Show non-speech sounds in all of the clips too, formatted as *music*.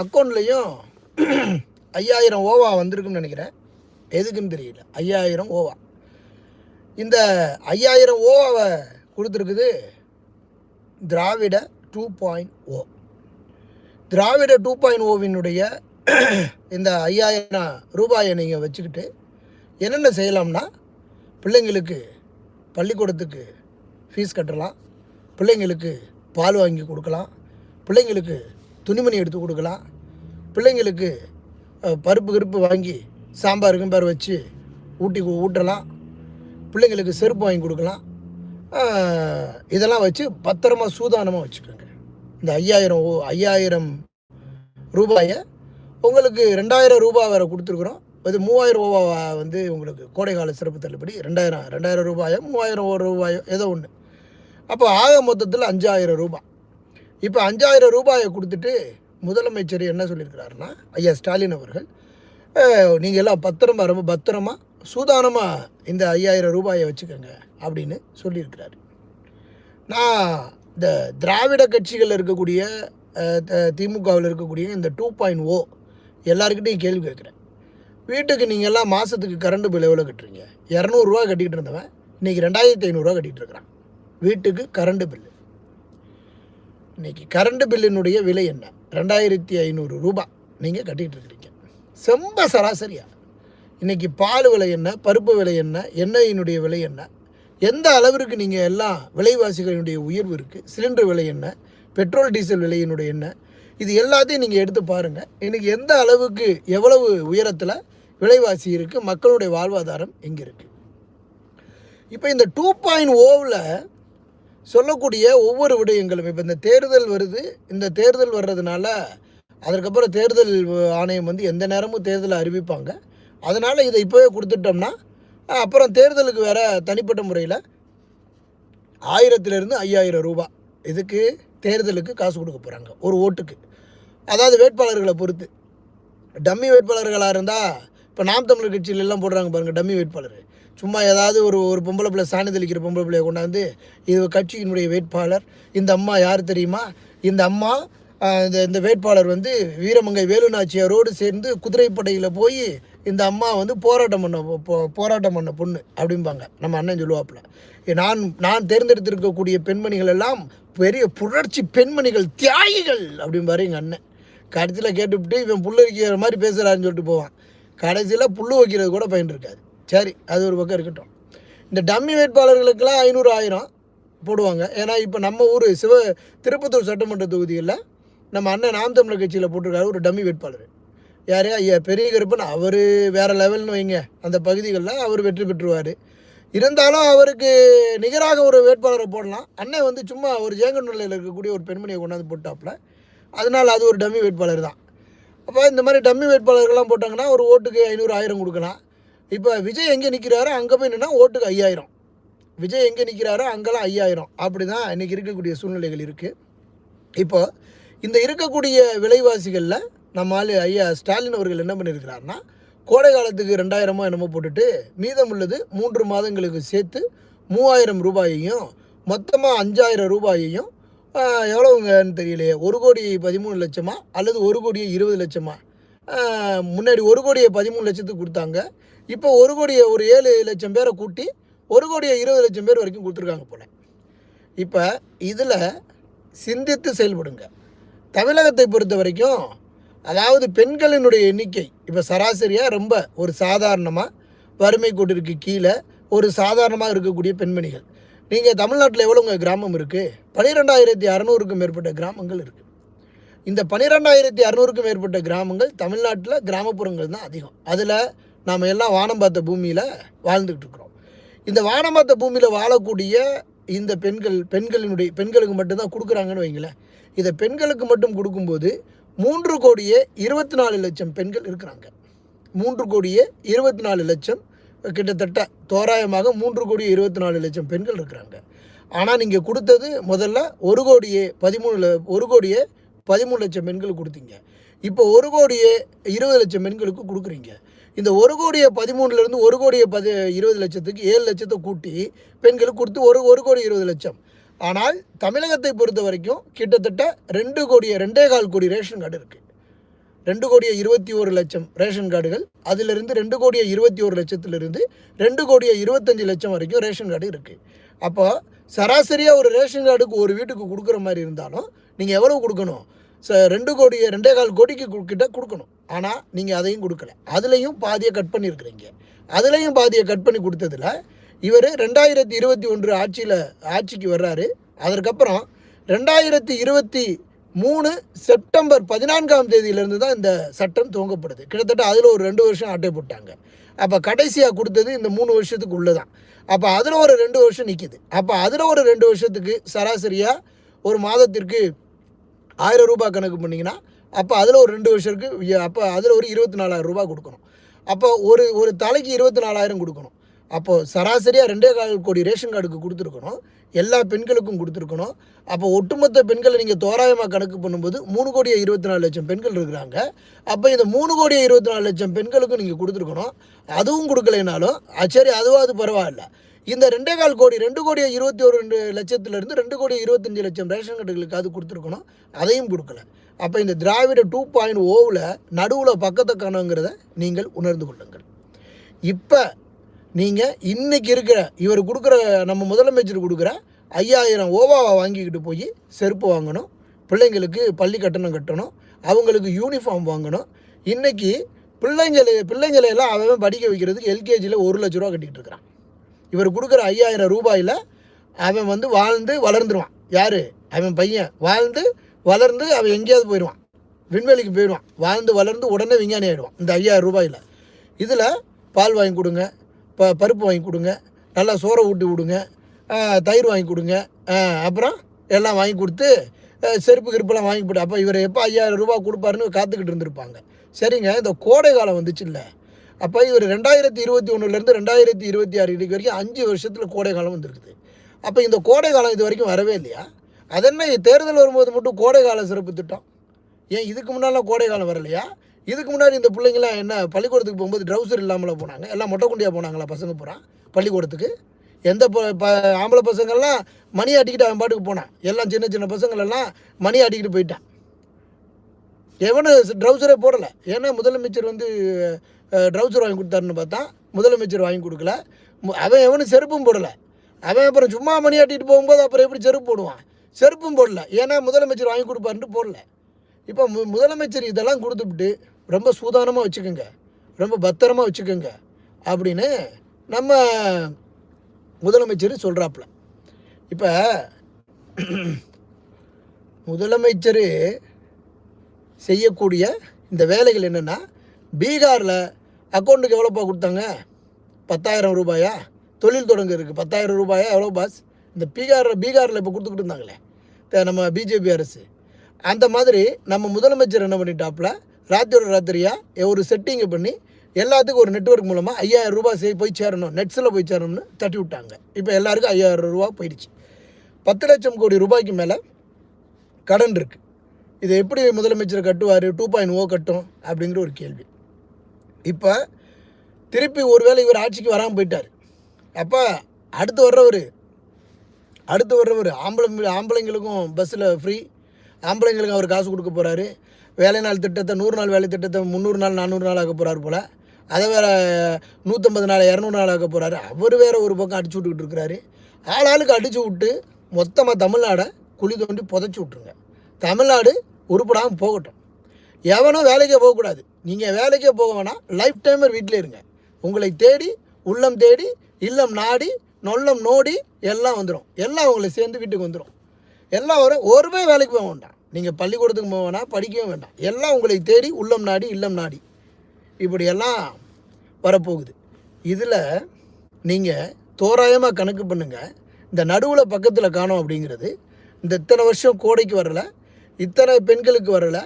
அக்கௌண்ட்லேயும் ஐயாயிரம் ஓவா வந்திருக்குன்னு நினைக்கிறேன். எதுக்குன்னு தெரியல. ஐயாயிரம் ஓவா. இந்த ஐயாயிரம் ஓவாவை கொடுத்துருக்குது Dravida two point O Dravida two point ஓவினுடைய இந்த ஐயாயிரம் ரூபாயை நீங்கள் வச்சுக்கிட்டு என்னென்ன செய்யலாம்னா பிள்ளைங்களுக்கு பள்ளிக்கூடத்துக்கு ஃபீஸ் கட்டலாம் பிள்ளைங்களுக்கு பால் வாங்கி கொடுக்கலாம் பிள்ளைங்களுக்கு துணிமணி எடுத்து கொடுக்கலாம். பிள்ளைங்களுக்கு பருப்பு கருப்பு வாங்கி சாம்பார் கம்பார் வச்சு ஊட்டி ஊட்டலாம். பிள்ளைங்களுக்கு செருப்பு வாங்கி கொடுக்கலாம். இதெல்லாம் வச்சு பத்திரமா சூதானமாக வச்சுக்கோங்க. இந்த ஐயாயிரம் ஓ ஐயாயிரம் ரூபாயை உங்களுக்கு ரெண்டாயிரம் ரூபாய் வேறு கொடுத்துருக்குறோம். இது மூவாயிரம் ரூபா வந்து உங்களுக்கு கோடைக்கால சிறப்பு தள்ளுபடி. ரெண்டாயிரம் ரெண்டாயிரம் ரூபாயோ மூவாயிரம் ஒரு ரூபாயோ ஏதோ ஒன்று அப்போ ஆக மொத்தத்தில் அஞ்சாயிரம் ரூபாய். இப்போ அஞ்சாயிரம் ரூபாயை கொடுத்துட்டு முதலமைச்சர் என்ன சொல்லியிருக்கிறாருன்னா ஐயா ஸ்டாலின் அவர்கள் நீங்கள் எல்லாம் பத்திரமா ரொம்ப பத்திரமா சூதானமாக இந்த ஐயாயிரம் ரூபாயை வச்சுக்கோங்க அப்படின்னு சொல்லியிருக்கிறாரு. நான் இந்த திராவிட கட்சிகளில் இருக்கக்கூடிய திமுகவில் இருக்கக்கூடிய இந்த டூ பாயிண்ட் ஓ எல்லாருக்கிட்டையும் கேள்வி கேட்குறேன். வீட்டுக்கு நீங்கள் எல்லாம் மாதத்துக்கு கரண்ட் பில் எவ்வளோ கட்டுறீங்க? இரநூறுவா கட்டிக்கிட்டு இருந்தவன் இன்றைக்கி ரெண்டாயிரத்தி ஐநூறுரூவா கட்டிகிட்டு இருக்கிறான். வீட்டுக்கு கரண்ட் பில்லு. இன்னைக்கு கரண்ட் பில்லினுடைய விலை என்ன? ரெண்டாயிரத்தி ஐநூறு ரூபாய் நீங்கள் கட்டிகிட்டு இருக்கிறீங்க. செம்ப சராசரியாக இன்றைக்கி பால் விலை என்ன? பருப்பு விலை என்ன? எண்ணெயினுடைய விலை என்ன? எந்த அளவிற்கு நீங்கள் எல்லாம் விலைவாசிகளினுடைய உயர்வு இருக்குது சிலிண்டர் விலை என்ன? பெட்ரோல் டீசல் விலையினுடைய என்ன? இது எல்லாத்தையும் நீங்கள் எடுத்து பாருங்கள் இன்றைக்கி எந்த அளவுக்கு எவ்வளவு உயரத்தில் விலைவாசி இருக்குது மக்களுடைய வாழ்வாதாரம் எங்கே இருக்குது இப்போ இந்த டூ பாயிண்ட் ஓவில் சொல்லக்கூடிய ஒவ்வொரு விடயங்களும். இப்போ இந்த தேர்தல் வருது. இந்த தேர்தல் வர்றதுனால அதற்கப்புறம் தேர்தல் ஆணையம் வந்து எந்த நேரமும் தேர்தலை அறிவிப்பாங்க. அதனால் இதை இப்போவே கொடுத்துட்டோம்னா அப்புறம் தேர்தலுக்கு வேற தனிப்பட்ட முறையில் ஆயிரத்துலேருந்து ஐயாயிரம் ரூபா இதுக்கு தேர்தலுக்கு காசு கொடுக்க போகிறாங்க ஒரு ஓட்டுக்கு. அதாவது வேட்பாளர்களை பொறுத்து. டம்மி வேட்பாளர்களாக இருந்தால் இப்போ நாம் தமிழர் கட்சியில எல்லாம் போடுறாங்க பாருங்கள் டம்மி வேட்பாளர். சும்மா ஏதாவது ஒரு ஒரு பொம்பளை பிள்ளை சாணி தெளிக்கிற பொம்பளை பிள்ளைய கொண்டாந்து இது கட்சியினுடைய வேட்பாளர். இந்த அம்மா யார் தெரியுமா? இந்த அம்மா இந்த இந்த வேட்பாளர் வந்து வீரமங்கை வேலுநாச்சியாரோடு சேர்ந்து குதிரைப்படையில் போய் இந்த அம்மா வந்து போராட்டம் பண்ண போ- போராட்டம் பண்ண பொண்ணு அப்படிம்பாங்க. நம்ம அண்ணன் சொல்லுவாப்புல. நான் நான் தேர்ந்தெடுத்திருக்கக்கூடிய பெண்மணிகள் எல்லாம் பெரிய புரட்சி பெண்மணிகள் தியாகிகள் அப்படிம்பாரு எங்கள் அண்ணன். கடைசியில் கேட்டுவிட்டு இவன் புல்லு வைக்கிற மாதிரி பேசுகிறான்னு சொல்லிட்டு போவான். கடைசியில் புல்லு வைக்கிறது கூட பயன் இருக்காது சரி அது ஒரு பக்கம் இருக்கட்டும். இந்த டம்மி வேட்பாளர்களுக்கெல்லாம் ஐநூறு ஆயிரம் போடுவாங்க. ஏன்னா இப்போ நம்ம ஊர் சிவ திருப்பத்தூர் சட்டமன்ற தொகுதியில் நம்ம அண்ணன் நாம் தமிழர் கட்சியில் போட்டிருக்காரு ஒரு டம்மி வேட்பாளர். யார்? ஐயா பெரிய கருப்பன் அவர் வேறு லெவல்னு வைங்க. அந்த பகுதிகளில் அவர் வெற்றி பெற்றுவார் இருந்தாலும் அவருக்கு நிகராக ஒரு வேட்பாளரை போடலாம். அண்ணன் வந்து சும்மா ஒரு ஜேங்கநல்லையில் இருக்கக்கூடிய ஒரு பெண்மணியை கொண்டாந்து போட்டாப்புல அதனால் அது ஒரு டம்மி வேட்பாளர் தான். அப்போ இந்த மாதிரி டம்மி வேட்பாளர்கள்லாம் போட்டாங்கன்னா ஒரு ஓட்டுக்கு ஐநூறு ஆயிரம் கொடுக்கலாம். இப்போ விஜய் எங்கே நிற்கிறாரோ அங்கே போய் நின்னா ஓட்டுக்கு ஐயாயிரம். விஜய் எங்கே நிற்கிறாரோ அங்கெல்லாம் ஐயாயிரம். அப்படி தான் இன்றைக்கி இருக்கக்கூடிய சூழ்நிலைகள் இருக்குது இப்போ இந்த இருக்கக்கூடிய விலைவாசிகளில் நம்ம ஆளு ஐயா ஸ்டாலின் அவர்கள் என்ன பண்ணியிருக்கிறாருன்னா கோடை காலத்துக்கு ரெண்டாயிரமோ என்னமோ போட்டுட்டு மீதம் உள்ளது மூன்று மாதங்களுக்கு சேர்த்து மூவாயிரம் ரூபாயையும் மொத்தமாக அஞ்சாயிரம் ரூபாயையும் எவ்வளோங்கன்னு தெரியலையே ஒரு கோடி பதிமூணு லட்சமா அல்லது ஒரு கோடியே இருபது லட்சமா? முன்னாடி ஒரு கோடியை பதிமூணு லட்சத்துக்கு கொடுத்தாங்க. இப்போ ஒரு கோடியை ஒரு ஏழு லட்சம் பேரை கூட்டி ஒரு கோடியை இருபது லட்சம் பேர் வரைக்கும் கொடுத்துருக்காங்க போல. இப்போ இதில் சிந்தித்து செயல்படுங்க. தமிழகத்தை பொறுத்த வரைக்கும் அதாவது பெண்களினுடைய எண்ணிக்கை இப்போ சராசரியாக ரொம்ப ஒரு சாதாரணமாக வறுமை கோட்டிற்கு கீழே ஒரு சாதாரணமாக இருக்கக்கூடிய பெண்மணிகள். நீங்கள் தமிழ்நாட்டில் எவ்வளோங்க கிராமம் இருக்குது பன்னிரெண்டாயிரத்தி அறநூறுக்கும் மேற்பட்ட கிராமங்கள் இருக்குது இந்த பன்னிரெண்டாயிரத்தி அறநூறுக்கும் மேற்பட்ட கிராமங்கள் தமிழ்நாட்டில் கிராமப்புறங்கள் தான் அதிகம். அதில் நாம் எல்லாம் வானம் பார்த்த பூமியில் வாழ்ந்துக்கிட்டு இருக்கிறோம். இந்த வானம் பார்த்த பூமியில் வாழக்கூடிய இந்த பெண்கள் பெண்களினுடைய பெண்களுக்கு மட்டும்தான் கொடுக்குறாங்கன்னு வைங்களேன். இதை பெண்களுக்கு மட்டும் கொடுக்கும்போது மூன்று கோடியே இருபத்தி நாலு லட்சம் பெண்கள் இருக்கிறாங்க. மூன்று கோடியே இருபத்தி நாலு லட்சம் கிட்டத்தட்ட தோராயமாக மூன்று கோடியே இருபத்தி நாலு லட்சம் பெண்கள் இருக்கிறாங்க. ஆனால் நீங்கள் கொடுத்தது முதல்ல ஒரு கோடியே பதிமூணு ல- ஒரு கோடியே பதிமூணு லட்சம் பெண்களுக்கு கொடுத்தீங்க. இப்போ ஒரு கோடியே இருபது லட்சம் பெண்களுக்கு கொடுக்குறீங்க. இந்த ஒரு கோடியே பதிமூணுலேருந்து ஒரு கோடியே பதி இருபது லட்சத்துக்கு ஏழு லட்சத்தை கூட்டி பெண்களுக்கு கொடுத்து ஒரு ஒரு கோடி இருபது லட்சம். ஆனால் தமிழகத்தை பொறுத்த வரைக்கும் கிட்டத்தட்ட ரெண்டு கோடியே ரெண்டே கால் கோடி ரேஷன் கார்டு இருக்குது ரெண்டு கோடியே இருபத்தி ஒரு லட்சம் ரேஷன் கார்டுகள் அதிலிருந்து ரெண்டு கோடியே இருபத்தி ஒரு லட்சத்திலிருந்து ரெண்டு கோடியே இருபத்தஞ்சி லட்சம் வரைக்கும் ரேஷன் கார்டு இருக்குது அப்போ சராசரியாக ஒரு ரேஷன் கார்டுக்கு ஒரு வீட்டுக்கு கொடுக்குற மாதிரி இருந்தாலும் நீங்கள் எவ்வளோ கொடுக்கணும்? ச ரெண்டு கோடியை ரெண்டே கால் கோடிக்கு கு- கிட்ட கொடுக்கணும். ஆனால் நீங்கள் அதையும் கொடுக்கல. அதுலேயும் பாதியை கட் பண்ணியிருக்கிறீங்க. அதுலேயும் பாதியை கட் பண்ணி கொடுத்ததில் இவர் ரெண்டாயிரத்தி இருபத்தி ஒன்று ஆட்சியில் ஆட்சிக்கு வர்றாரு. அதற்கப்புறம் ரெண்டாயிரத்தி இருபத்தி மூணு செப்டம்பர் பதினான்காம் தேதியிலேருந்து தான் இந்த சட்டம் துவங்கப்படுது. கிட்டத்தட்ட அதில் ஒரு ரெண்டு வருஷம் அட்டை போட்டாங்க. அப்போ கடைசியாக கொடுத்தது இந்த மூணு வருஷத்துக்கு உள்ளே தான் அப்போ அதில் ஒரு ரெண்டு வருஷம் நிற்கிது அப்போ அதில் ஒரு ரெண்டு வருஷத்துக்கு சராசரியாக ஒரு மாதத்திற்கு ஆயிரம் ரூபாய் கணக்கு பண்ணிங்கன்னா அப்போ அதில் ஒரு ரெண்டு வருஷத்துக்கு அப்போ அதில் ஒரு இருபத்தி நாலாயிரம் ரூபா கொடுக்கணும். அப்போ ஒரு ஒரு தலைக்கு இருபத்தி நாலாயிரம் கொடுக்கணும். அப்போது சராசரியாக ரெண்டே கால் கோடி ரேஷன் கார்டுக்கு கொடுத்துருக்கணும். எல்லா பெண்களுக்கும் கொடுத்துருக்கணும். அப்போ ஒட்டுமொத்த பெண்களை நீங்கள் தோராயமாக கணக்கு பண்ணும்போது மூணு கோடியே இருபத்தி நாலு லட்சம் பெண்கள் இருக்கிறாங்க. அப்போ இந்த மூணு கோடியே இருபத்தி நாலு லட்சம் பெண்களுக்கும் நீங்கள் கொடுத்துருக்கணும். அதுவும் கொடுக்கலைனாலும் அஹ் சரி அது பரவாயில்ல. இந்த ரெண்டே கால் கோடி ரெண்டு கோடியே இருபத்தி ஒரு ரெண்டு லட்சத்துலேருந்து ரெண்டு கோடி இருபத்தஞ்சி லட்சம் ரேஷன் கார்டுகளுக்கு அது கொடுத்துருக்கணும். அதையும் கொடுக்கல. அப்போ இந்த திராவிட டூ பாயிண்ட் ஓவில் நடுவில் பக்கத்தை காணுங்கிறத நீங்கள் உணர்ந்து கொள்ளுங்கள். இப்போ நீங்கள் இன்றைக்கி இருக்கிற இவர் கொடுக்குற நம்ம முதலமைச்சர் கொடுக்குற ஐயாயிரம் ஓவாவை வாங்கிக்கிட்டு போய் செருப்பு வாங்கணும் பிள்ளைங்களுக்கு பள்ளி கட்டணம் கட்டணும் அவங்களுக்கு யூனிஃபார்ம் வாங்கணும். இன்னைக்கு பிள்ளைங்களை பிள்ளைங்களை எல்லாம் அவன் படிக்க வைக்கிறதுக்கு எல்கேஜியில் ஒரு லட்ச ரூபா கட்டிகிட்டு இருக்கிறான். இவர் கொடுக்குற ஐயாயிரம் ரூபாயில் அவன் வந்து வாழ்ந்து வளர்ந்துருவான். யார்? அவன் பையன். வாழ்ந்து வளர்ந்து அவன் எங்கேயாவது போயிடுவான். விண்வெளிக்கு போயிடுவான். வாழ்ந்து வளர்ந்து உடனே விஞ்ஞானி ஆகிடுவான் இந்த ஐயாயிரம் ரூபாயில். இதில் பால் வாங்கி கொடுங்க ப பருப்பு வாங்கி கொடுங்க நல்லா சோறை ஊட்டி விடுங்க தயிர் வாங்கி கொடுங்க அப்புறம் எல்லாம் வாங்கி கொடுத்து செருப்பு கிருப்பெல்லாம் வாங்கி போட்டு அப்போ இவர் எப்போ ஐயாயிரம் ரூபாய் கொடுப்பாருன்னு காத்துக்கிட்டு இருந்திருப்பாங்க. சரிங்க இந்த கோடை காலம் வந்துச்சு இல்லை அப்போ இவர் ரெண்டாயிரத்தி இருபத்தி ஒன்றுலேருந்து ரெண்டாயிரத்தி இருபத்தி ஆறு இதுக்கு வரைக்கும் அஞ்சு வருஷத்தில் கோடை காலம் வந்துருக்குது. அப்போ இந்த கோடை காலம் இது வரைக்கும் வரவே இல்லையா? அதென்ன தேர்தல் வரும்போது மட்டும் கோடை கால சிறப்பு திட்டம். ஏன் இதுக்கு முன்னாலாம் கோடை காலம் வரலையா? இதுக்கு முன்னாடி இந்த பிள்ளைங்களாம் என்ன பள்ளிக்கூடத்துக்கு போகும்போது ட்ரௌசர் இல்லாமல் போனாங்க? எல்லாம் மொட்டை குண்டியாக போனாங்களா பசங்க பூரா? பள்ளிக்கூடத்துக்கு? எந்த ப- ப- ஆம்பளை பசங்கள்லாம் மணி ஆட்டிக்கிட்டு அவன் பாட்டுக்கு போனான். எல்லாம் சின்ன சின்ன பசங்களெல்லாம் மணி ஆட்டிக்கிட்டு போயிட்டான். எவனு ட்ரௌசரே போடலை. ஏன்னா முதலமைச்சர் வந்து ட்ரௌசர் வாங்கி கொடுத்தாருன்னு பார்த்தா முதலமைச்சர் வாங்கி கொடுக்கல. அவன் எவனும் செருப்பும் போடலை. அவன் அப்புறம் சும்மா மணி ஆட்டிகிட்டு போகும்போது அப்புறம் எப்படி செருப்பு போடுவான்? செருப்பும் போடல. ஏன்னா முதலமைச்சர் வாங்கி கொடுப்பாருன்ட்டு போடல. இப்போ மு முதலமைச்சர் இதெல்லாம் கொடுத்துவிட்டு ரொம்ப சூதானமாக வச்சுக்கோங்க. ரொம்ப பத்திரமா வச்சுக்கோங்க. அப்படின்னு நம்ம முதலமைச்சர் சொல்கிறாப்புல இப்போ *clears throat* முதலமைச்சர் செய்யக்கூடிய இந்த வேலைகள் என்னென்னா பீகாரில் அக்கௌண்ட்டுக்கு எவ்வளோப்பா கொடுத்தாங்க? பத்தாயிரம் ரூபாயா? தொழில் தொடங்குறதுக்கு பத்தாயிரம் ரூபாயா? எவ்வளோ பாஸ்? இந்த பீகாரில் பீகாரில் இப்போ கொடுத்துக்கிட்டு இருந்தாங்களே. த- நம்ம பிஜேபி அரசு. அந்த மாதிரி நம்ம முதலமைச்சர் என்ன பண்ணிட்டாப்புல? ராத்திரி ராத்திரியாக ஒரு செட்டிங்கை பண்ணி எல்லாத்துக்கும் ஒரு நெட்வொர்க் மூலமாக ஐயாயிரம் ரூபாய் சே போய் சேரணும். நெட்ஸில் போய் சேரணும்னு தட்டி விட்டாங்க. இப்போ எல்லாருக்கும் ஐயாயிரம் ரூபா போயிடுச்சு. பத்து லட்சம் கோடி ரூபாய்க்கு மேலே கடன் இருக்குது இதை எப்படி முதலமைச்சர் கட்டுவார்? டூ பாயிண்ட் ஓ oh கட்டும் அப்படிங்கிற ஒரு கேள்வி. இப்போ திருப்பி ஒருவேளை இவர் ஆட்சிக்கு வராமல் போயிட்டார். அப்போ அடுத்து வர்றவர் அடுத்து வர்றவர் ஆம்பளை ஆம்பளைங்களுக்கும் பஸ்ஸில் ஃப்ரீ ஆம்பளைங்களுக்கு அவர் காசு கொடுக்க போகிறாரு வேலை நாள் திட்டத்தை நூறு நாள் வேலை திட்டத்தை முந்நூறு நாள் நானூறு நாள் ஆக்க போகிறார் போல். அதை வேறு நூற்றம்பது நாள் இரநூறு நாள் ஆக்க போகிறாரு அவர் வேறு ஒரு பக்கம் அடிச்சு விட்டுக்கிட்டு இருக்கிறாரு. ஆளாளுக்கு அடித்து விட்டு மொத்தமாக தமிழ்நாடை குழி தோண்டி புதைச்சி விட்ருங்க தமிழ்நாடு உருப்படாமல் போகட்டும். எவனும் வேலைக்கே போகக்கூடாது. நீங்கள் வேலைக்கே போக வேணாம். லைஃப் டைமர் வீட்டிலே இருங்க. உங்களை தேடி உள்ளம் தேடி இல்லம் நாடி நொல்லம் நோடி எல்லாம் வந்துடும் எல்லாம் உங்களை சேர்ந்து வீட்டுக்கு வந்துடும் எல்லாம் வரும் ஒருமே வேலைக்கு போக வேண்டாம். நீங்கள் பள்ளிக்கூடத்துக்கு போக வேணாம் படிக்கவும் வேண்டாம். எல்லாம் உங்களை தேடி உள்ளம் நாடி இல்லம் நாடி. இப்படியெல்லாம் வரப்போகுது. இதில் நீங்கள் தோராயமாக கணக்கு பண்ணுங்கள் இந்த நடுவில் பக்கத்தில் காணும் அப்படிங்கிறது. இந்த இத்தனை வருஷம் கோடைக்கு வரல. இத்தனை பெண்களுக்கு வரல.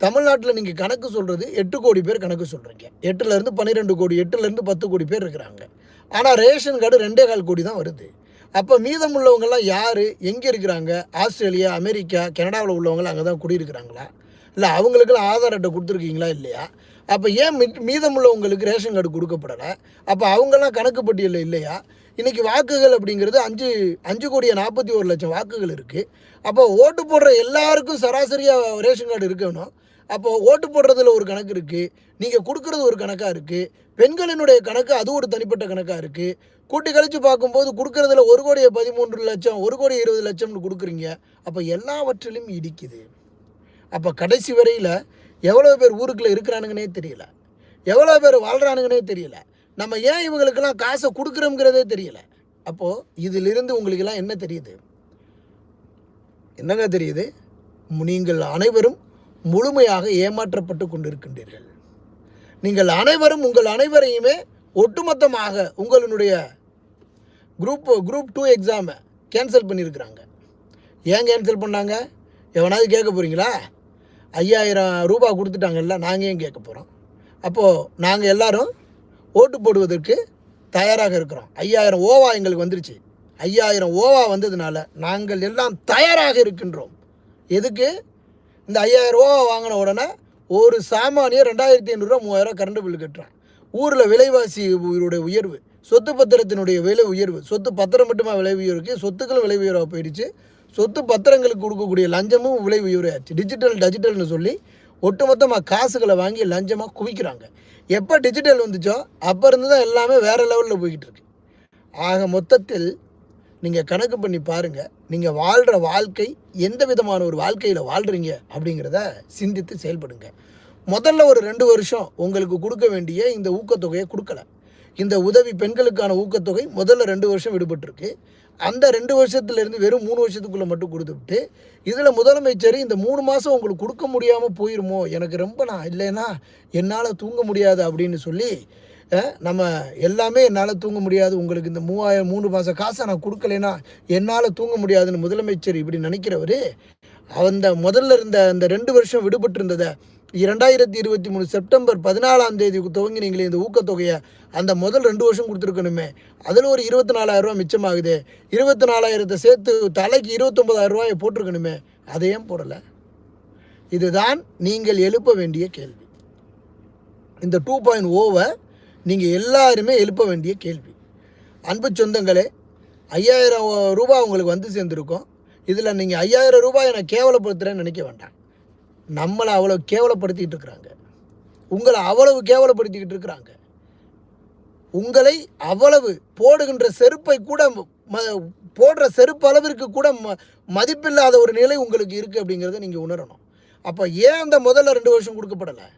தமிழ்நாட்டில் நீங்கள் கணக்கு சொல்கிறது எட்டு கோடி பேர் கணக்கு சொல்கிறீங்க எட்டுலேருந்து பன்னிரெண்டு கோடி எட்டுலேருந்து பத்து கோடி பேர் இருக்கிறாங்க. ஆனால் ரேஷன் கார்டு ரெண்டே கால் கோடி தான் வருது. அப்போ மீதம் உள்ளவங்கெல்லாம் யார்? எங்கே இருக்கிறாங்க? ஆஸ்திரேலியா அமெரிக்கா கனடாவில் உள்ளவங்களாம் அங்கே தான் குடியிருக்கிறாங்களா? இல்லை அவங்களுக்கெல்லாம் ஆதார் அட்டை கொடுத்துருக்கீங்களா இல்லையா? அப்போ ஏன் மி மீதம் உள்ளவங்களுக்கு ரேஷன் கார்டு கொடுக்கப்படலை? அப்போ அவங்கெல்லாம் கணக்கு பட்டியலில் இல்லையா? இன்றைக்கி வாக்குகள் அப்படிங்கிறது அஞ்சு அஞ்சு கோடியே நாற்பத்தி ஒரு லட்சம் வாக்குகள் இருக்குது அப்போ ஓட்டு போடுற எல்லாருக்கும் சராசரியாக ரேஷன் கார்டு இருக்கணும். அப்போது ஓட்டு போடுறதுல ஒரு கணக்கு இருக்குது நீங்கள் கொடுக்குறது ஒரு கணக்காக இருக்குது பெண்களினுடைய கணக்கு அது ஒரு தனிப்பட்ட கணக்காக இருக்குது கூட்டி கழித்து பார்க்கும்போது கொடுக்குறதுல ஒரு கோடியே பதிமூன்று லட்சம் ஒரு கோடி இருபது லட்சம்னு கொடுக்குறீங்க. அப்போ எல்லாவற்றிலும் இடிக்குது. அப்போ கடைசி வரையில் எவ்வளோ பேர் ஊருக்குள்ளே இருக்கிறானுங்கன்னே தெரியல. எவ்வளோ பேர் வாழ்கிறானுங்கன்னே தெரியல. நம்ம ஏன் இவங்களுக்கெல்லாம் காசை கொடுக்குறோங்கிறதே தெரியல. அப்போது இதிலிருந்து உங்களுக்கெல்லாம் என்ன தெரியுது? என்னங்க தெரியுது? நீங்கள் அனைவரும் முழுமையாக ஏமாற்றப்பட்டு கொண்டிருக்கின்றீர்கள். நீங்கள் அனைவரும் உங்கள் அனைவரையுமே ஒட்டுமொத்தமாக உங்களுடைய குரூப் குரூப் டூ எக்ஸாமை கேன்சல் பண்ணியிருக்கிறாங்க ஏன் கேன்சல் பண்ணாங்க? எவனாவது கேட்க போகிறீங்களா ஐயாயிரம் ரூபாய் கொடுத்துட்டாங்கல்ல நாங்கள் ஏன் கேட்க போகிறோம் அப்போது நாங்கள் எல்லாரும் ஓட்டு போடுவதற்கு தயாராக இருக்கிறோம். ஐயாயிரம் ஓவா எங்களுக்கு வந்துருச்சு. ஐயாயிரம் ஓவா வந்ததுனால நாங்கள் எல்லாம் தயாராக இருக்கின்றோம். எதுக்கு? இந்த ஐயாயிரம் ஓவா வாங்கின உடனே ஒரு சாமானியர் ரெண்டாயிரத்தி ஐநூறுரூவா மூவாயிரரூவா கரண்ட் பில் கட்டுறான். ஊரில் விலைவாசி உயிருடைய உயர்வு சொத்து பத்திரத்தினுடைய விலை உயர்வு சொத்து பத்திரம் மட்டுமா விலை உயர்வுக்கு சொத்துக்கள் விலை உயர்வாக போயிடுச்சு. சொத்து பத்திரங்களுக்கு கொடுக்கக்கூடிய லஞ்சமும் விலை உயர்வாச்சு டிஜிட்டல் டிஜிட்டல்னு சொல்லி ஒட்டுமொத்தமாக காசுகளை வாங்கி லஞ்சமாக குவிக்கிறாங்க. எப்போ டிஜிட்டல் வந்துச்சோ அப்போ இருந்து தான் எல்லாமே வேறு லெவலில் போய்கிட்டு இருக்கு. ஆக மொத்தத்தில் நீங்கள் கணக்கு பண்ணி பாருங்கள் நீங்கள் வாழ்கிற வாழ்க்கை எந்த விதமான ஒரு வாழ்க்கையில் வாழ்கிறீங்க அப்படிங்கிறத சிந்தித்து செயல்படுங்க. முதல்ல ஒரு ரெண்டு வருஷம் உங்களுக்கு கொடுக்க வேண்டிய இந்த ஊக்கத்தொகையை கொடுக்கல. இந்த உதவி பெண்களுக்கான ஊக்கத்தொகை முதல்ல ரெண்டு வருஷம் விடுபட்டிருக்கு. அந்த ரெண்டு வருஷத்துலேருந்து வெறும் மூணு வருஷத்துக்குள்ளே மட்டும் கொடுத்துவிட்டு இதில் முதலமைச்சர் இந்த மூணு மாதம் உங்களுக்கு கொடுக்க முடியாமல் போயிருமோ? எனக்கு ரொம்ப நான் இல்லைன்னா என்னால் தூங்க முடியாது அப்படின்னு சொல்லி நம்ம எல்லாமே என்னால் தூங்க முடியாது. உங்களுக்கு இந்த மூவாயிரம் மூணு மாத காசை நான் கொடுக்கலைன்னா என்னால் தூங்க முடியாதுன்னு முதலமைச்சர் இப்படி நினைக்கிறவர் அந்த முதல்ல இருந்த அந்த ரெண்டு வருஷம் விடுபட்டு இருந்ததை இரண்டாயிரத்தி இருபத்தி மூணு செப்டம்பர் பதினாலாம் தேதி துவங்கினீங்களே இந்த ஊக்கத்தொகையை அந்த முதல் ரெண்டு வருஷம் கொடுத்துருக்கணுமே. அதில் ஒரு இருபத்தி நாலாயிரரூவா மிச்சமாகுது. இருபத்தி நாலாயிரத்தை சேர்த்து தலைக்கு இருபத்தொம்பதாயிரம் ரூபாயை போட்டிருக்கணுமே. அதையும் போடலை? இதுதான் நீங்கள் எழுப்ப வேண்டிய கேள்வி. இந்த டூ பாயிண்ட் ஓவை நீங்கள் எல்லாருமே எழுப்ப வேண்டிய கேள்வி. அன்பு சொந்தங்களே ஐயாயிரம் ரூபாய் உங்களுக்கு வந்து சேர்ந்துருக்கும். இதில் நீங்கள் ஐயாயிரம் ரூபாய் நான் கேவலப்படுத்துகிறேன்னு நினைக்க வேண்டாம். நம்மளை அவ்வளோ கேவலப்படுத்திக்கிட்டு இருக்கிறாங்க. உங்களை அவ்வளவு கேவலப்படுத்திக்கிட்டு இருக்கிறாங்க. உங்களை அவ்வளவு போடுகின்ற செருப்பை கூட ம போடுற செருப்பு அளவிற்கு கூட ம மதிப்பில்லாத ஒரு நிலை உங்களுக்கு இருக்குது அப்படிங்கிறத நீங்கள் உணரணும். அப்போ ஏன் அந்த முதல்ல ரெண்டு வருஷம் கொடுக்கப்படலை?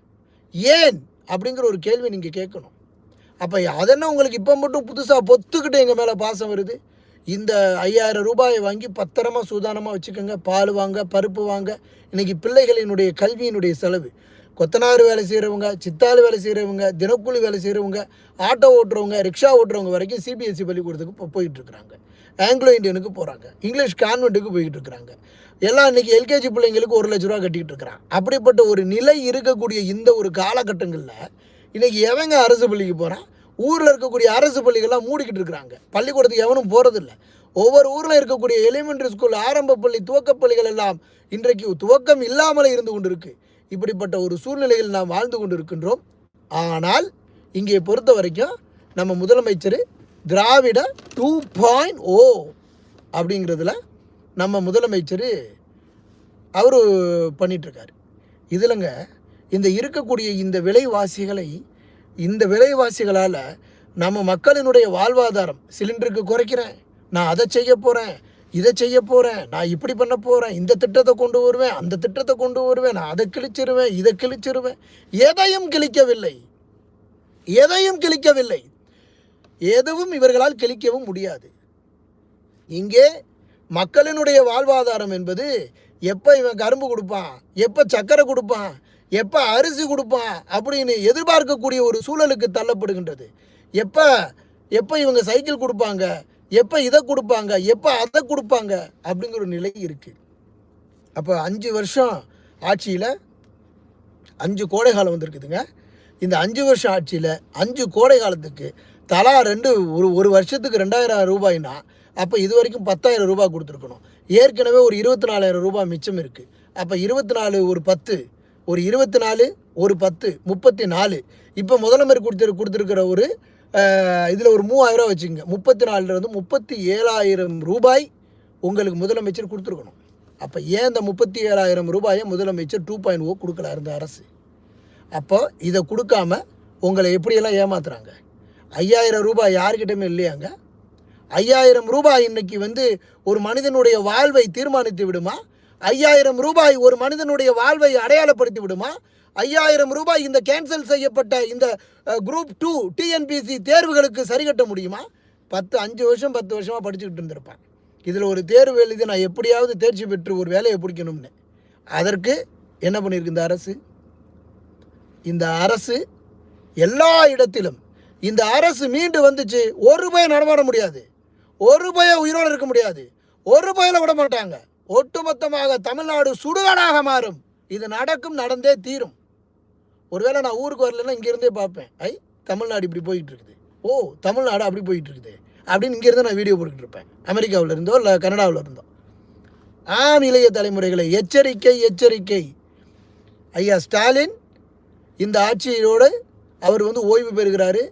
ஏன்? அப்படிங்கிற ஒரு கேள்வி நீங்கள் கேட்கணும். அப்போ அதென்ன உங்களுக்கு இப்போ மட்டும் புதுசாக பொத்துக்கிட்டு எங்கள் மேலே பாசம் வருது? இந்த ஐயாயிரம் ரூபாயை வாங்கி பத்திரமா சூதானமாக வச்சுக்கோங்க. பால் வாங்க பருப்பு வாங்க. இன்றைக்கி பிள்ளைகளினுடைய கல்வியினுடைய செலவு. கொத்தனார் வேலை செய்கிறவங்க சித்தாள் வேலை செய்கிறவங்க தினக்கூலி வேலை செய்கிறவங்க ஆட்டோ ஓட்டுறவங்க ரிக்ஷா ஓட்டுறவங்க வரைக்கும் சிபிஎஸ்சி பள்ளிக்கூடத்துக்கு இப்போ போயிட்டுருக்குறாங்க ஆங்கிலோ இந்தியனுக்கு போகிறாங்க இங்கிலீஷ் கான்வெண்ட்டுக்கு போய்கிட்டு இருக்கிறாங்க. எல்லாம் இன்றைக்கி எல்கேஜி பிள்ளைங்களுக்கு ஒரு லட்ச ரூபா கட்டிக்கிட்டு இருக்கிறான். அப்படிப்பட்ட ஒரு நிலை இருக்கக்கூடிய இந்த ஒரு காலகட்டங்களில் இன்றைக்கி எவங்க அரசு பள்ளிக்கு போகிறான் ஊரில் இருக்கக்கூடிய அரசு பள்ளிகள்லாம் மூடிக்கிட்டு இருக்கிறாங்க. பள்ளிக்கூடத்துக்கு எவனும் போகிறதில்ல ஒவ்வொரு ஊரில் இருக்கக்கூடிய எலிமெண்ட்ரி ஸ்கூல் ஆரம்ப பள்ளி துவக்கப்பள்ளிகள் எல்லாம் இன்றைக்கு துவக்கம் இல்லாமலே இருந்து கொண்டிருக்கு. இப்படிப்பட்ட ஒரு சூழ்நிலையில் நாம் வாழ்ந்து கொண்டு இருக்கின்றோம் ஆனால் இங்கே பொறுத்த வரைக்கும் நம்ம முதலமைச்சர் திராவிட டூ பாயிண்ட் ஓ அப்படிங்கிறதுல நம்ம முதலமைச்சர் அவர் பண்ணிகிட்ருக்காரு இதிலங்க இந்த இருக்கக்கூடிய இந்த விலைவாசிகளை இந்த விலைவாசிகளால் நம்ம மக்களினுடைய வாழ்வாதாரம் சிலிண்டருக்கு குறைக்கிறேன் நான் அதை செய்ய போகிறேன் இதை செய்ய போகிறேன் நான் இப்படி பண்ண போகிறேன் இந்த திட்டத்தை கொண்டு வருவேன் அந்த திட்டத்தை கொண்டு வருவேன் நான் அதை கிழிச்சிருவேன் இதை கிழிச்சிருவேன். எதையும் கிழிக்கவில்லை. எதையும் கிழிக்கவில்லை. எதுவும் இவர்களால் கிழிக்கவும் முடியாது. இங்கே மக்களினுடைய வாழ்வாதாரம் என்பது எப்போ இவன் கரும்பு கொடுப்பான் எப்போ சக்கரை கொடுப்பான் எப்போ அரிசி கொடுப்பான் அப்படின்னு எதிர்பார்க்கக்கூடிய ஒரு சூழலுக்கு தள்ளப்படுகின்றது. எப்போ எப்போ இவங்க சைக்கிள் கொடுப்பாங்க எப்போ இதை கொடுப்பாங்க எப்போ அதை கொடுப்பாங்க அப்படிங்கிற ஒரு நிலை இருக்குது அப்போ அஞ்சு வருஷம் ஆட்சியில் அஞ்சு கோடை காலம் வந்திருக்குதுங்க. இந்த அஞ்சு வருஷம் ஆட்சியில் அஞ்சு கோடை காலத்துக்கு தலா ரெண்டு ஒரு ஒரு வருஷத்துக்கு ரெண்டாயிரம் ரூபாய்னா அப்போ இது வரைக்கும் பத்தாயிரம் ரூபாய் கொடுத்துருக்கணும். ஏற்கனவே ஒரு இருபத்தி நாலாயிரம் ரூபாய் மிச்சம் இருக்குது அப்போ இருபத்தி நாலு ஒரு பத்து ஒரு இருபத்தி நாலு ஒரு பத்து முப்பத்தி நாலு இப்போ முதலமைச்சர் கொடுத்து கொடுத்துருக்கிற ஒரு இதில் ஒரு மூவாயிரம் வச்சுங்க முப்பத்தி நாலுலேருந்து முப்பத்தி ஏழாயிரம் ரூபாய் உங்களுக்கு முதலமைச்சர் கொடுத்துருக்கணும். அப்போ ஏன் இந்த முப்பத்தி ஏழாயிரம் ரூபாயை முதலமைச்சர் டூ பாயிண்ட் ஓ oh கொடுக்கல இருந்த அரசு? அப்போ இதை கொடுக்காம உங்களை எப்படியெல்லாம் ஏமாத்துறாங்க? ஐயாயிரம் ரூபாய் யாருக்கிட்டமே இல்லையாங்க? ஐயாயிரம் ரூபாய் இன்னைக்கு வந்து ஒரு மனிதனுடைய வாழ்வை தீர்மானித்து விடுமா? ஐயாயிரம் ரூபாய் ஒரு மனிதனுடைய வாழ்வை அடையாளப்படுத்தி விடுமா? ஐயாயிரம் ரூபாய் இந்த கேன்சல் செய்யப்பட்ட இந்த குரூப் டூ டிஎன்பிசி தேர்வுகளுக்கு சரி கட்ட முடியுமா? பத்து அஞ்சு வருஷம் பத்து வருஷமாக படிச்சுக்கிட்டு இருந்திருப்பான். இதில் ஒரு தேர்வு எழுதி நான் எப்படியாவது தேர்ச்சி பெற்று ஒரு வேலையை பிடிக்கணும்னு. அதற்கு என்ன பண்ணியிருக்கு இந்த அரசு? இந்த அரசு எல்லா இடத்திலும் இந்த அரசு மீண்டு வந்துச்சு ஒரு பய நடமாட முடியாது. ஒரு பய உயிரோடு இருக்க முடியாது. ஒரு பயல விட மாட்டாங்க. ஒட்டுமொத்தமாக தமிழ்நாடு சுடுகாடாக மாறும். இது நடக்கும் நடந்தே தீரும். ஒருவேளை நான் ஊருக்கு வரலன்னா இங்கேருந்தே பார்ப்பேன். ஐ தமிழ்நாடு இப்படி போயிட்டு இருக்குது ஓ தமிழ்நாடு அப்படி போயிட்டு இருக்குது அப்படின்னு இங்கேருந்து நான் வீடியோ போட்டுக்கிட்டு இருப்பேன் அமெரிக்காவில் இருந்தோ இல்லை கனடாவில் இருந்தோ. ஆம் இளைய தலைமுறைகளை எச்சரிக்கை எச்சரிக்கை. ஐயா ஸ்டாலின் இந்த ஆட்சியோடு அவர் வந்து ஓய்வு பெறுகிறாரு.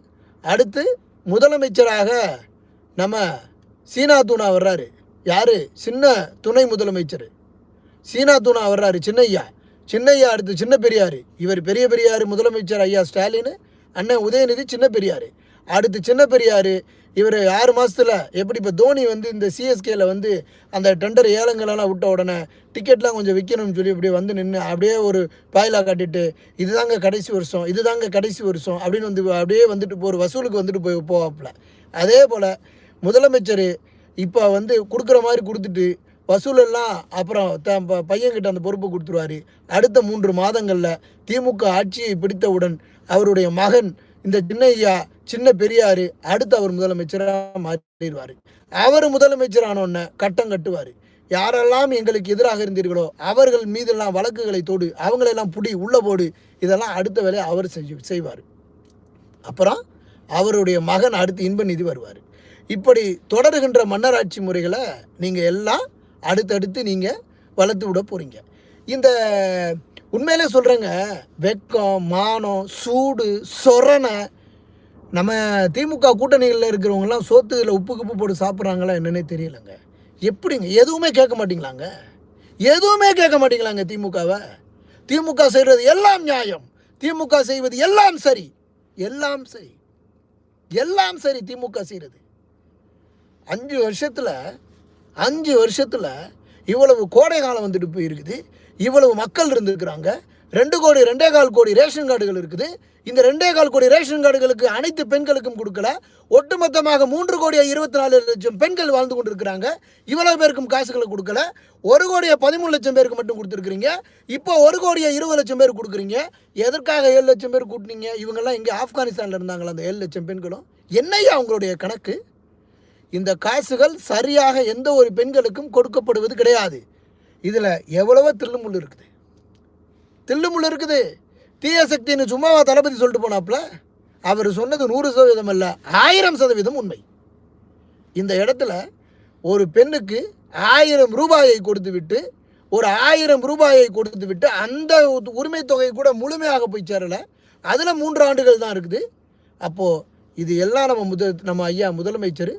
அடுத்து முதலமைச்சராக நம்ம சீனா தூணா வர்றாரு. யார்? சின்ன துணை முதலமைச்சர். சீனா தூணா வர்றாரு சின்னையா. சின்னையா அடுத்து சின்ன பெரியார். இவர் பெரிய பெரியார் முதலமைச்சர் ஐயா ஸ்டாலின் அண்ணன் உதயநிதி சின்ன பெரியார். அடுத்து சின்ன பெரியார் இவர் ஆறு மாதத்தில் எப்படி இப்போ தோனி வந்து இந்த சிஎஸ்கேல வந்து அந்த டெண்டர் ஏலங்களெல்லாம் விட்ட உடனே டிக்கெட்லாம் கொஞ்சம் விற்கணும்னு சொல்லி இப்படி வந்து நின்று அப்படியே ஒரு பாயிலா காட்டிட்டு இதுதாங்க கடைசி வருஷம் இதுதாங்க கடைசி வருஷம் அப்படின்னு வந்து அப்படியே வந்துட்டு போகிற ஒரு வசூலுக்கு வந்துட்டு போய் போவாப்புல. அதே போல் முதலமைச்சர் இப்போ வந்து கொடுக்குற மாதிரி கொடுத்துட்டு வசூலெல்லாம் அப்புறம் த ப- பையன்கிட்ட அந்த பொறுப்பை கொடுத்துருவாரு. அடுத்த மூன்று மாதங்களில் திமுக ஆட்சியை பிடித்தவுடன் அவருடைய மகன் இந்த சின்னையா சின்ன பெரியார் அடுத்து அவர் முதலமைச்சராக மாறிடுவார். அவர் முதலமைச்சர் ஆனோடனே கட்டம் கட்டுவார். யாரெல்லாம் எங்களுக்கு எதிராக இருந்தீர்களோ அவர்கள் மீதெல்லாம் வழக்குகளை தோடு அவங்களெல்லாம் புடி உள்ள போடு இதெல்லாம் அடுத்த வேலையை அவர் செஞ்சு செய்வார். அப்புறம் அவருடைய மகன் அடுத்து இன்ப நிதி வருவார். இப்படி தொடருகின்ற மன்னராட்சி முறைகளை நீங்கள் எல்லாம் அடுத்தடுத்து நீங்கள் வளர்த்து விட போகிறீங்க இந்த உண்மையிலே சொல்கிறேங்க வெக்கம் மானம் சூடு சொரணை நம்ம திமுக கூட்டணிகளில் இருக்கிறவங்கலாம் சோத்துல உப்பு குப்பு போட்டு சாப்பிட்றாங்களா என்னன்னே தெரியலங்க. எப்படிங்க? எதுவுமே கேட்க மாட்டிங்களாங்க? எதுவுமே கேட்க மாட்டிங்களாங்க திமுகவை? திமுக செய்கிறது எல்லாம் நியாயம். திமுக செய்வது எல்லாம் சரி. எல்லாம் சரி. எல்லாம் சரி திமுக செய்கிறது அஞ்சு வருஷத்தில் அஞ்சு வருஷத்தில் இவ்வளவு கோடை காலம் வந்துட்டு போயிருக்குது இவ்வளவு மக்கள் இருந்திருக்கிறாங்க. ரெண்டு கோடி ரெண்டே கால் கோடி ரேஷன் கார்டுகள் இருக்குது. இந்த ரெண்டே கால் கோடி ரேஷன் கார்டுகளுக்கு அனைத்து பெண்களுக்கும் கொடுக்கல. ஒட்டுமொத்தமாக மூன்று கோடியே இருபத்தி நாலு லட்சம் பெண்கள் வாழ்ந்து கொண்டிருக்கிறாங்க. இவ்வளவு பேருக்கும் காசுகளை கொடுக்கல. ஒரு கோடியே பதிமூணு லட்சம் பேருக்கு மட்டும் கொடுத்துருக்குறீங்க. இப்போ ஒரு கோடியே இருபது லட்சம் பேர் கொடுக்குறீங்க. எதற்காக ஏழு லட்சம் பேர் கூட்டினீங்க? இவங்கெல்லாம் இங்கே ஆப்கானிஸ்தானில் இருந்தாங்களா அந்த ஏழு லட்சம் பெண்களும்? என்னையா அவங்களுடைய கணக்கு? இந்த காசுகள் சரியாக எந்த ஒரு பெண்களுக்கும் கொடுக்கப்படுவது கிடையாது. இதில் எவ்வளவோ தில்லுமுள்ளு இருக்குது. தில்லுமுள்ளு இருக்குது. தீய சக்தின்னு சும்மாவா தளபதி சொல்லிட்டு போனாப்புல அவர் சொன்னது நூறு சதவீதம் அல்ல ஆயிரம் சதவீதம் உண்மை. இந்த இடத்துல ஒரு பெண்ணுக்கு ஆயிரம் ரூபாயை கொடுத்து விட்டு ஒரு ஆயிரம் ரூபாயை கொடுத்து விட்டு அந்த உரிமை தொகை கூட முழுமையாக போய் சேரலை. அதில் மூன்று ஆண்டுகள் தான் இருக்குது. அப்போது இது எல்லாம் நம்ம முத நம்ம ஐயா முதலமைச்சர்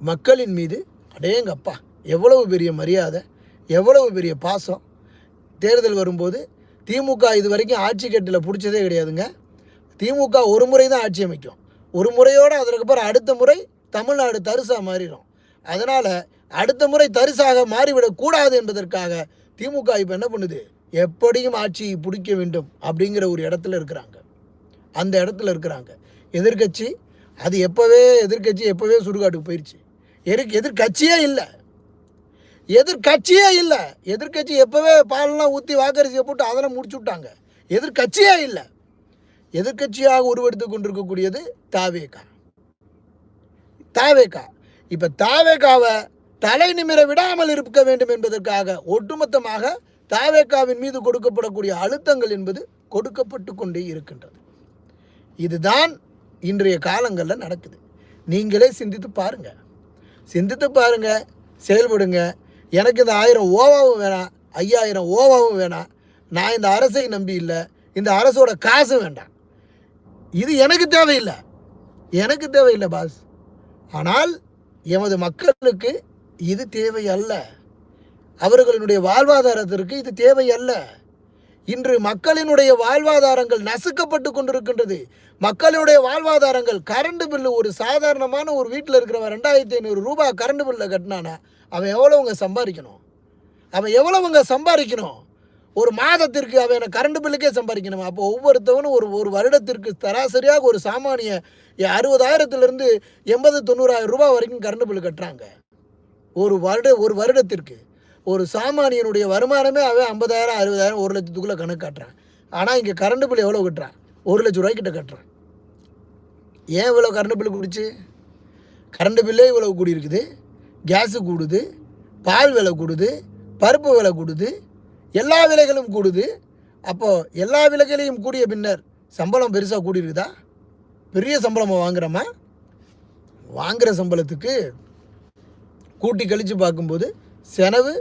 மக்களின் மீது அடேங்கப்பா எவ்வளவு பெரிய மரியாதை எவ்வளவு பெரிய பாசம். தேர்தல் வரும்போது திமுக இது வரைக்கும் ஆட்சி கட்டில் பிடிச்சதே கிடையாதுங்க. திமுக ஒரு முறை தான் ஆட்சி அமைக்கும். ஒரு முறையோடு அதற்கப்புறம் அடுத்த முறை தமிழ்நாடு தரிசாக மாறிடும். அதனால் அடுத்த முறை தரிசாக மாறிவிடக்கூடாது என்பதற்காக திமுக இப்போ என்ன பண்ணுது? எப்படியும் ஆட்சியை பிடிக்க வேண்டும் அப்படிங்கிற ஒரு இடத்துல இருக்கிறாங்க. அந்த இடத்துல இருக்கிறாங்க. எதிர்க்கட்சி அது எப்போவே எதிர்க்கட்சி எப்போவே சுடுகாட்டுக்கு போயிடுச்சு எதிர் எதிர்கட்சியே இல்லை. எதிர்கட்சியே இல்லை. எதிர்க்கட்சி எப்போவே பாலெலாம் ஊற்றி வாக்கரிசியை போட்டு அதெல்லாம் முடிச்சு விட்டாங்க. எதிர்கட்சியே இல்லை. எதிர்க்கட்சியாக உருவெடுத்து கொண்டிருக்கக்கூடியது தாவேக்கா தாவேகா. இப்போ தாவேக்காவை தலை நிமிர விடாமல் இருக்க வேண்டும் என்பதற்காக ஒட்டுமொத்தமாக தாவேகாவின் மீது கொடுக்கப்படக்கூடிய அழுத்தங்கள் என்பது கொடுக்கப்பட்டு கொண்டே இருக்கின்றது. இதுதான் இன்றைய காலங்களில் நடக்குது. நீங்களே சிந்தித்து பாருங்கள் சிந்தித்து பாருங்க செயல்படுங்க. எனக்கு இந்த ஆயிரம் ஓவாவும் வேணாம் ஐயாயிரம் ஓவாவும் வேணாம். நான் இந்த அரசை நம்பி இல்லை. இந்த அரசோட காசு வேண்டாம். இது எனக்கு தேவையில்லை. எனக்கு தேவையில்லை பாஸ் ஆனால் எமது மக்களுக்கு இது தேவை அல்ல. அவர்களினுடைய வாழ்வாதாரத்திற்கு இது தேவை அல்ல. இன்று மக்களினுடைய வாழ்வாதாரங்கள் நசுக்கப்பட்டு கொண்டிருக்கின்றது. மக்களுடைய வாழ்வாதாரங்கள் கரண்ட் பில்லு ஒரு சாதாரணமான ஒரு வீட்டில் இருக்கிறவன் ரெண்டாயிரத்தி ஐநூறு ரூபாய் கரண்ட் பில்லை கட்டினானா அவன் எவ்வளோங்க சம்பாதிக்கணும்? அவன் எவ்வளவுங்க சம்பாதிக்கணும்? ஒரு மாதத்திற்கு அவன் கரண்ட் பில்லுக்கே சம்பாதிக்கணும்? அப்போ ஒவ்வொருத்தவனும் ஒரு ஒரு வருடத்திற்கு சராசரியாக ஒரு சாமானிய அறுபதாயிரத்துலேருந்து எண்பது தொண்ணூறாயிரம் ரூபாய் வரைக்கும் கரண்ட் பில்லு கட்டுறாங்க. ஒரு வருட ஒரு வருடத்திற்கு. ஒரு சாமானியனுடைய வருமானமே அவன் ஐம்பதாயிரம் அறுபதாயிரம் ஒரு லட்சத்துக்குள்ளே கணக்கு காட்டுறான். ஆனால் இங்கே கரண்ட் பில் எவ்வளோ கட்டுறான்? ஒரு லட்ச ரூபாய்க்கிட்ட கட்டுறேன். ஏன் இவ்வளோ கரண்ட் பில்லு குடிச்சு? கரண்ட் பில்லே இவ்வளோ கூடி இருக்குது கேஸு கூடுது. பால் விலை கூடுது. பருப்பு விலை கூடுது. எல்லா விலைகளும் கூடுது. அப்போது எல்லா விலைகளையும் கூடிய பின்னர் சம்பளம் பெருசாக கூடியிருக்குதா? பெரிய சம்பளமாக வாங்குகிறோமா வாங்குகிற சம்பளத்துக்கு கூட்டி கழித்து பார்க்கும்போது செலவு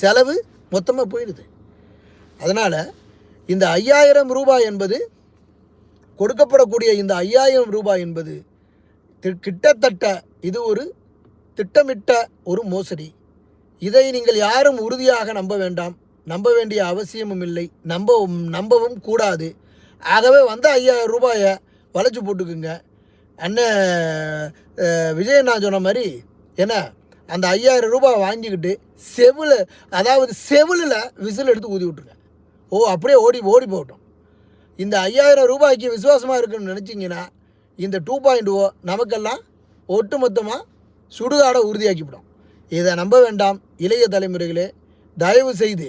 செலவு மொத்தமாக போயிடுது அதனால் இந்த ஐயாயிரம் ரூபாய் என்பது கொடுக்கப்படக்கூடிய இந்த ஐயாயிரம் ரூபாய் என்பது கிட்டத்தட்ட இது ஒரு திட்டமிட்ட ஒரு மோசடி. இதை நீங்கள் யாரும் உறுதியாக நம்ப வேண்டாம். நம்ப வேண்டிய அவசியமும் இல்லை. நம்பவும் நம்பவும் கூடாது. ஆகவே வந்த ஐயாயிரம் ரூபாயை வளைச்சு போட்டுக்குங்க. அண்ணன் விஜய் நான் சொன்ன மாதிரி என்ன அந்த ஐயாயிரம் ரூபாய் வாங்கிக்கிட்டு செவில் அதாவது செவிலில் விசில் எடுத்து ஊதி விட்ருங்க ஓ அப்படியே ஓடி ஓடி போகட்டும். இந்த ஐயாயிரம் ரூபாய்க்கு விசுவாசமாக இருக்குன்னு நினச்சிங்கன்னா இந்த டூ பாயிண்ட் ஓ நமக்கெல்லாம் ஒட்டுமொத்தமாக சுடுகாடை உறுதியாக்கிவிடும். இதை நம்ப வேண்டாம் இளைய தலைமுறைகளே. தயவு செய்து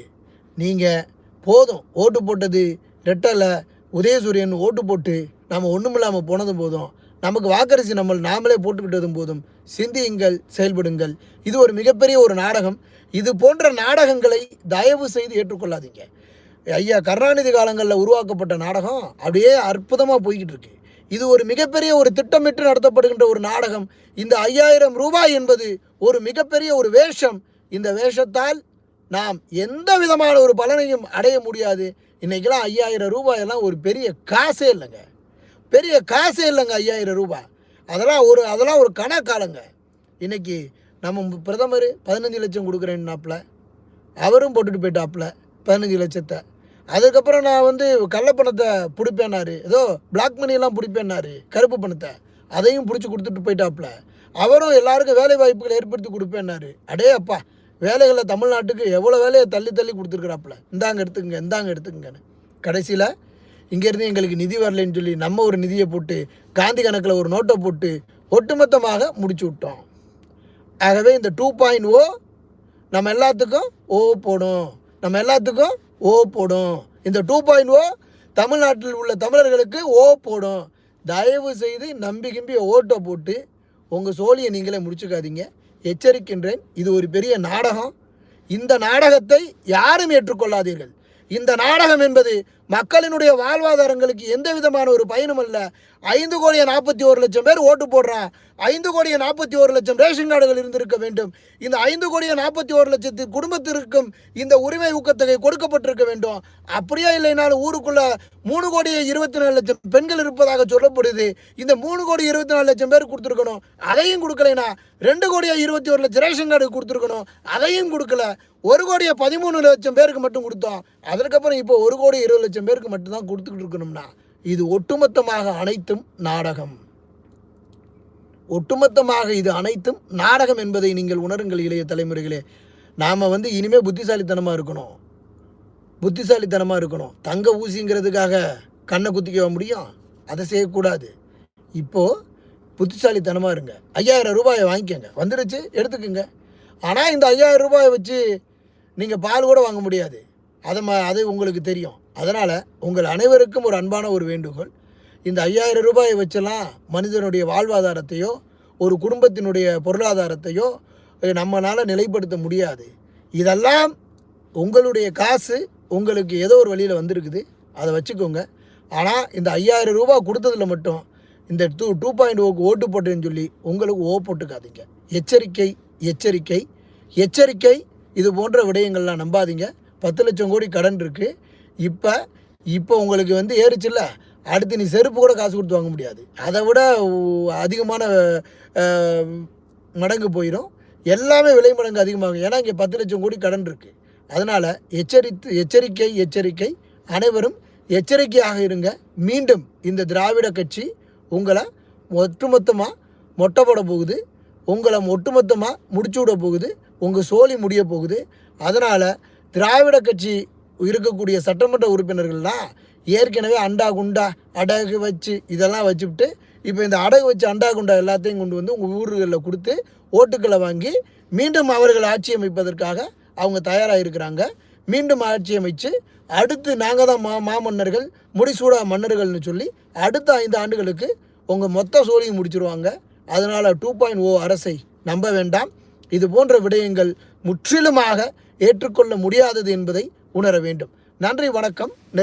நீங்கள் போதும். ஓட்டு போட்டது ரெட்டலை உதயசூரியன் ஓட்டு போட்டு நம்ம ஒன்றுமில்லாமல் போனதும் போதும். நமக்கு வாக்கரிசி நம்ம நாமளே போட்டுக்கிட்டதும் போதும். சிந்தியுங்கள் செயல்படுங்கள். இது ஒரு மிகப்பெரிய ஒரு நாடகம். இது போன்ற நாடகங்களை தயவு செய்து ஏற்றுக்கொள்ளாதீங்க. ஐயா கருணாநிதி காலங்களில் உருவாக்கப்பட்ட நாடகம் அப்படியே அற்புதமாக போய்கிட்டு இருக்கு. இது ஒரு மிகப்பெரிய ஒரு திட்டமிட்டு நடத்தப்படுகின்ற ஒரு நாடகம். இந்த ஐயாயிரம் ரூபாய் என்பது ஒரு மிகப்பெரிய ஒரு வேஷம். இந்த வேஷத்தால் நாம் எந்த விதமான ஒரு பலனையும் அடைய முடியாது. இன்றைக்கெல்லாம் ஐயாயிரம் ரூபாயெல்லாம் ஒரு பெரிய காசே இல்லைங்க. பெரிய காசே இல்லைங்க ஐயாயிரம் ரூபாய். அதெல்லாம் ஒரு அதெல்லாம் ஒரு கணக்காலங்க இன்றைக்கி நம்ம பிரதமர் பதினஞ்சு லட்சம் கொடுக்குறேன்னாப்புல அவரும் போட்டுட்டு போயிட்டாப்புல பதினஞ்சு லட்சத்தை. அதுக்கப்புறம் நான் வந்து கள்ளப்பணத்தை பிடிப்பேனாரு ஏதோ பிளாக் மணியெல்லாம் பிடிப்பேனாரு கருப்பு பணத்தை. அதையும் பிடிச்சி கொடுத்துட்டு போயிட்டாப்புல. அவரும் எல்லாருக்கும் வேலை வாய்ப்புகளை ஏற்படுத்தி கொடுப்பேன்னாரு. அடே அப்பா வேலைகளை தமிழ்நாட்டுக்கு எவ்வளோ வேலையை தள்ளி தள்ளி கொடுத்துருக்குறாப்புல. இந்தாங்க எடுத்துக்கங்க இந்தாங்க எடுத்துக்கங்கன்னு. கடைசியில் இங்கேருந்து எங்களுக்கு நிதி வரலைன்னு சொல்லி நம்ம ஒரு நிதியை போட்டு காந்தி கணக்கில் ஒரு நோட்டை போட்டு ஒட்டுமொத்தமாக முடிச்சு விட்டோம். ஆகவே இந்த டூ பாயிண்ட் ஓ நம்ம எல்லாத்துக்கும் ஓ போடும். நம்ம எல்லாத்துக்கும் ஓ போடும். இந்த டூ பாயிண்ட் ஓ தமிழ்நாட்டில் உள்ள தமிழர்களுக்கு ஓ போடும். தயவு செய்து நம்பி கிம்பி ஓட்டை போட்டு உங்கள் சோழியை நீங்களே முடிச்சுக்காதீங்க. எச்சரிக்கின்றேன் இது ஒரு பெரிய நாடகம். இந்த நாடகத்தை யாரும் ஏற்றுக்கொள்ளாதீர்கள். இந்த நாடகம் என்பது மக்களினுடைய வாழ்வாதாரங்களுக்கு எந்த விதமான ஒரு பயனும் அல்ல. ஐந்து கோடியே நாற்பத்தி ஒரு லட்சம் பேர் ஓட்டு போடுறான் ஐந்து கோடியே நாற்பத்தி ஒரு லட்சம் ரேஷன் கார்டுகள் இருந்திருக்க வேண்டும். இந்த ஐந்து கோடியே நாற்பத்தி ஒரு லட்சத்து குடும்பத்திற்கும் இந்த உரிமை ஊக்கத்தொகை கொடுக்கப்பட்டிருக்க வேண்டும். அப்படியே இல்லைனாலும் ஊருக்குள்ள மூணு கோடியே இருபத்தி நாலு லட்சம் பெண்கள் இருப்பதாக சொல்லப்படுது. இந்த மூணு கோடி இருபத்தி நாலு லட்சம் பேர் கொடுத்துருக்கணும். அதையும் கொடுக்கலைனா ரெண்டு கோடியே இருபத்தி ஒரு லட்சம் ரேஷன் கார்டு கொடுத்துருக்கணும். அதையும் கொடுக்கல. ஒரு கோடியே பதிமூணு லட்சம் பேருக்கு மட்டும் கொடுத்தோம். அதற்கப்புறம் இப்போ ஒரு கோடி இருபது லட்சம் பேருக்கு மட்டும்தான் கொடுத்துக்கிட்டு இருக்கணும்னா இது ஒட்டுமொத்தமாக அனைத்தும் நாடகம். ஒட்டுமொத்தமாக இது அனைத்தும் நாடகம் என்பதை நீங்கள் உணருங்கள் இளைய தலைமுறைகளே. நாம் வந்து இனிமேல் புத்திசாலித்தனமாக இருக்கணும். புத்திசாலித்தனமாக இருக்கணும். தங்க ஊசிங்கிறதுக்காக கண்ணை குத்திக்க முடியும். அதை செய்யக்கூடாது. இப்போது புத்திசாலித்தனமாக இருங்க. ஐயாயிரம் ரூபாயை வாங்கிக்கோங்க. வந்துடுச்சு எடுத்துக்கோங்க. ஆனால் இந்த ஐயாயிரம் ரூபாயை வச்சு நீங்கள் பால் கூட வாங்க முடியாது. அதை ம அது உங்களுக்கு தெரியும். அதனால் உங்கள் அனைவருக்கும் ஒரு அன்பான ஒரு வேண்டுகோள். இந்த ஐயாயிரம் ரூபாயை வச்செல்லாம் மனிதனுடைய வாழ்வாதாரத்தையோ ஒரு குடும்பத்தினுடைய பொருளாதாரத்தையோ நம்மளால் நிலைப்படுத்த முடியாது. இதெல்லாம் உங்களுடைய காசு உங்களுக்கு ஏதோ ஒரு வழியில் வந்திருக்குது. அதை வச்சுக்கோங்க. ஆனால் இந்த ஐயாயிரம் ரூபா கொடுத்ததில் மட்டும் இந்த டூ டூ பாயிண்ட் ஓக்கு ஓட்டு போட்டேன்னு சொல்லி உங்களுக்கு ஓ போட்டுக்காதீங்க. எச்சரிக்கை எச்சரிக்கை எச்சரிக்கை இது போன்ற விடயங்கள்லாம் நம்பாதீங்க. பத்து லட்சம் கோடி கடன் இருக்குது இப்போ இப்போ உங்களுக்கு வந்து ஏறுச்சுல்ல? அடுத்து நீ செருப்பு கூட காசு கொடுத்து வாங்க முடியாது. அதை விட அதிகமான மடங்கு போயிடும் எல்லாமே விலை மடங்கு அதிகமாகும். ஏன்னா இங்கே பத்து லட்சம் கோடி கடன் இருக்குது அதனால் எச்சரித்து எச்சரிக்கை எச்சரிக்கை. அனைவரும் எச்சரிக்கையாக இருங்க. மீண்டும் இந்த திராவிட கட்சி உங்களை ஒட்டுமொத்தமாக மொட்டை போட போகுது. உங்களை ஒட்டுமொத்தமாக முடிச்சு விட போகுது. உங்கள் சோழி முடிய போகுது. அதனால் திராவிட கட்சி இருக்கக்கூடிய சட்டமன்ற உறுப்பினர்கள்லாம் ஏற்கனவே அண்டா குண்டா அடகு வச்சு இதெல்லாம் வச்சுவிட்டு இப்போ இந்த அடகு வச்சு அண்டா குண்டா எல்லாத்தையும் கொண்டு வந்து உங்கள் ஊர்களில் கொடுத்து ஓட்டுக்களை வாங்கி மீண்டும் அவர்கள் ஆட்சி அமைப்பதற்காக அவங்க தயாராக இருக்கிறாங்க மீண்டும் ஆட்சி அமைச்சு அடுத்து நாங்கள் தான் மா மாமன்னர்கள் முடிசூடா மன்னர்கள்னு சொல்லி அடுத்த ஐந்து ஆண்டுகளுக்கு உங்கள் மொத்த சோழியும் முடிச்சிருவாங்க. அதனால் டூ பாயிண்ட் ஓ அரசை நம்ப வேண்டாம். இது போன்ற விடயங்கள் முற்றிலுமாக ஏற்றுக்கொள்ள முடியாதது என்பதை உணர வேண்டும். நன்றி வணக்கம் நெரு